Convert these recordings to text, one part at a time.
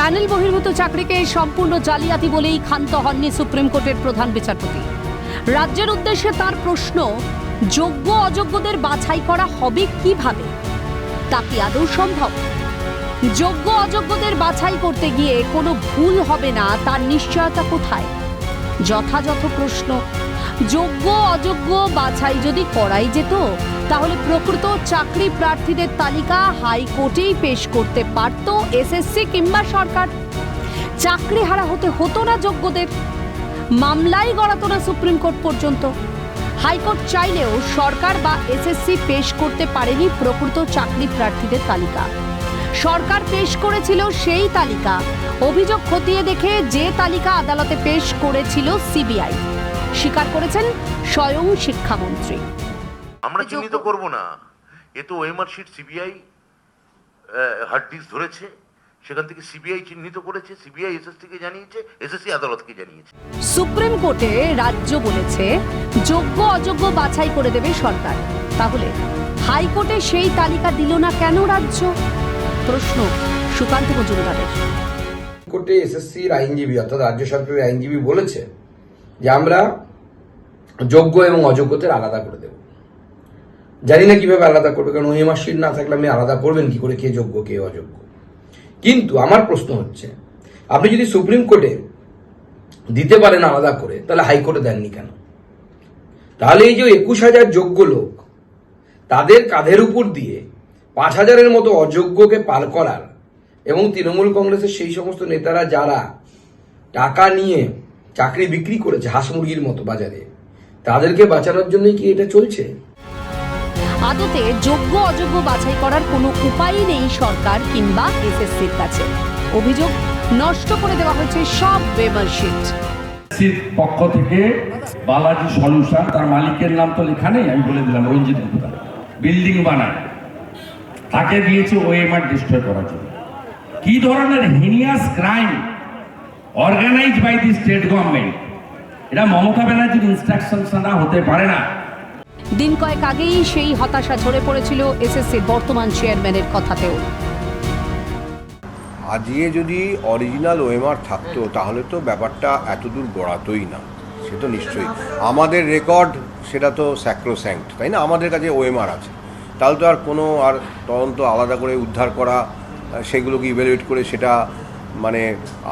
Panel বহির্ভূত চাকরিকে সম্পূর্ণ জালিয়াতি বলেই ক্ষান্ত হননি সুপ্রিম কোর্টের প্রধান বিচারপতি। রাজ্যের উদ্দেশ্যে তার প্রশ্ন, যোগ্য অযোগ্যদের বাছাই করা হবে কীভাবে? তা কি আদৌ সম্ভব? যোগ্য অযোগ্যদের বাছাই করতে গিয়ে কোনো ভুল হবে না, তার নিশ্চয়তা কোথায়? যথাযথ প্রশ্ন, যোগ্য অযোগ্য বাছাই যদি করাই যেত তাহলে প্রকৃত চাকরি প্রার্থীদের তালিকা হাইকোর্টেই পেশ করতে পারত এসএসসি কিংবা সরকার। চাকরি হারা হতে হতো না যোগ্যদের। মামলাই গড়াতো না সুপ্রিম কোর্ট পর্যন্ত। হাইকোর্ট চাইলেও সরকার বা এসএসসি পেশ করতে পারেনি প্রকৃত চাকরি প্রার্থীদের তালিকা। সরকার পেশ করেছিল সেই তালিকা। অভিযোগ খতিয়ে দেখে যে তালিকা আদালতে পেশ করেছিল সিবিআই। স্বীকার করেছেন স্বয়ং শিক্ষামন্ত্রী। আমরা চিহ্নিত করব না। এ তো OMR sheet CBI hard disk ধরেছে। সেখান থেকে সিবিআই চিহ্নিত করেছে। সিবিআই এসএসসিকে জানিয়েছে এসএসসি আদালতকে জানিয়েছে। সুপ্রিম কোর্টে রাজ্য বলেছে যোগ্য অযোগ্য বাছাই করে দেবে সরকার। তাহলে হাইকোর্টে সেই তালিকা দিল না কেন রাজ্য? প্রশ্ন সুকান্ত মজুমদারের। কোর্টে এসএসসির আইনজীবী অর্থাৎ রাজ্য সরকারের আইনজীবী বলেছে যে আমরা যোগ্য এবং অযোগ্যদের আলাদা করে দেব। জানি না কীভাবে আলাদা করবে, কারণ ওএমআর না থাকলে আপনি আলাদা করবেন কি করে, কে যোগ্য, কে অযোগ্য। কিন্তু আমার প্রশ্ন হচ্ছে, আপনি যদি সুপ্রিম কোর্টে দিতে পারেন আলাদা করে, তাহলে হাইকোর্টে দেননি কেন? তাহলে এই যে একুশ হাজার যোগ্য লোক, তাদের কাঁধের উপর দিয়ে পাঁচ হাজারের মতো অযোগ্যকে পার করার, এবং তৃণমূল কংগ্রেসের সেই সমস্ত নেতারা যারা টাকা নিয়ে চাকরি বিক্রি করেছে, হাঁস মুরগির মতো বাজারে, তাদেরকে বাঁচানোর জন্যই কি এটা চলছে? আদতে যোগ্য অযোগ্য বাছাই করার কোনো উপায়ই নেই সরকার কিংবা এসএসসির কাছে। অভিযোগ নষ্ট করে দেওয়া হয়েছে সব সির পক্ষ থেকে বালাজি সলিউশন, তার মালিকের নাম তো লেখা নেই, আমি বলে দিলাম, রঞ্জিত গুপ্তা। বিল্ডিং বানায়। তাকে দিয়েছে ওএমআর ডিস্ট্রয় করার জন্য। কি ধরনের heinous crime organise by the state government Mamata Mamata ব্যানার্জির ইনস্ট্রাকশন না হতে পারে না। দিন কয়েক আগেই সেই হতাশা ঝরে পড়েছিল এসএসসির বর্তমান চেয়ারম্যানের কথাতেও। আজকে যদি অরিজিনাল ওএমআর থাকতো, তাহলে তো ব্যাপারটা এতদূর গড়াতোই না। সে তো নিশ্চয়ই। আমাদের রেকর্ড, সেটা তো স্যাক্রোস্যাঙ্ক্ট তাই না? আমাদের কাছে ওএমআর আছে। তাহলে তো আর কোনো আর তদন্ত আলাদা করে উদ্ধার করা, সেগুলোকে ইভ্যালুয়েট করে সেটা মানে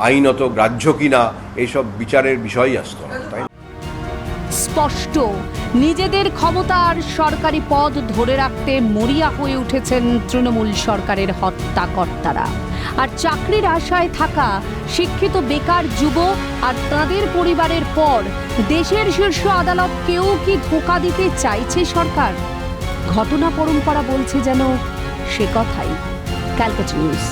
আইনত গ্রাহ্য কিনা, এইসব বিচারের বিষয়ই আসতো না, তাই না? স্পষ্ট। নিজেদের ক্ষমতার সরকারি পদ ধরে রাখতে মরিয়া হয়ে উঠেছেন তৃণমূল সরকারের হত্যাকর্তারা। আর চাকরির আশায় থাকা শিক্ষিত বেকার যুব আর তাদের পরিবারের পর দেশের শীর্ষ আদালত কেউ কি ধোকা দিতে চাইছে সরকার? ঘটনা পরম্পরা বলছে যেন সে কথাই। Calcutta news.